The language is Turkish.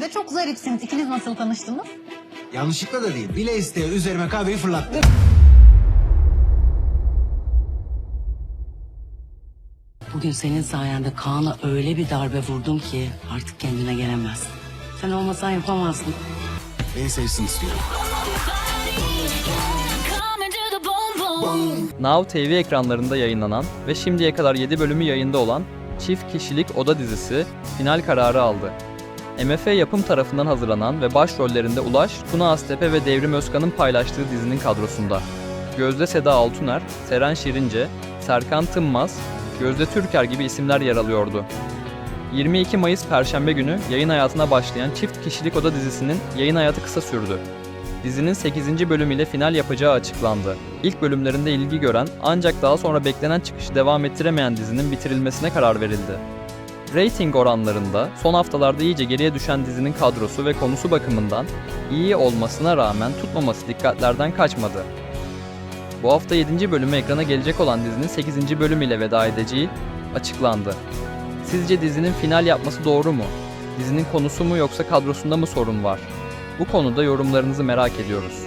Siz de çok zarifsiniz. İkiniz nasıl tanıştınız? Yanlışlıkla da değil. Bile isteye üzerime kahveyi fırlattı. Bugün senin sayende Kaan'a öyle bir darbe vurdum ki artık kendine gelemez. Sen olmasan yapamazsın. Beni sevsin istiyorum. Now TV ekranlarında yayınlanan ve şimdiye kadar 7 bölümü yayında olan çift kişilik oda dizisi final kararı aldı. MF Yapım tarafından hazırlanan ve başrollerinde Ulaş, Tuna Aztepe ve Devrim Özkan'ın paylaştığı dizinin kadrosunda. Gözde Seda Altuner, Seren Şirince, Serkan Tınmaz, Gözde Türker gibi isimler yer alıyordu. 22 Mayıs Perşembe günü yayın hayatına başlayan çift kişilik oda dizisinin yayın hayatı kısa sürdü. Dizinin 8. bölümüyle final yapacağı açıklandı. İlk bölümlerinde ilgi gören ancak daha sonra beklenen çıkışı devam ettiremeyen dizinin bitirilmesine karar verildi. Rating oranlarında son haftalarda iyice geriye düşen dizinin kadrosu ve konusu bakımından iyi olmasına rağmen tutmaması dikkatlerden kaçmadı. Bu hafta 7. bölümü ekrana gelecek olan dizinin 8. bölümüyle veda edeceği açıklandı. Sizce dizinin final yapması doğru mu? Dizinin konusu mu yoksa kadrosunda mı sorun var? Bu konuda yorumlarınızı merak ediyoruz.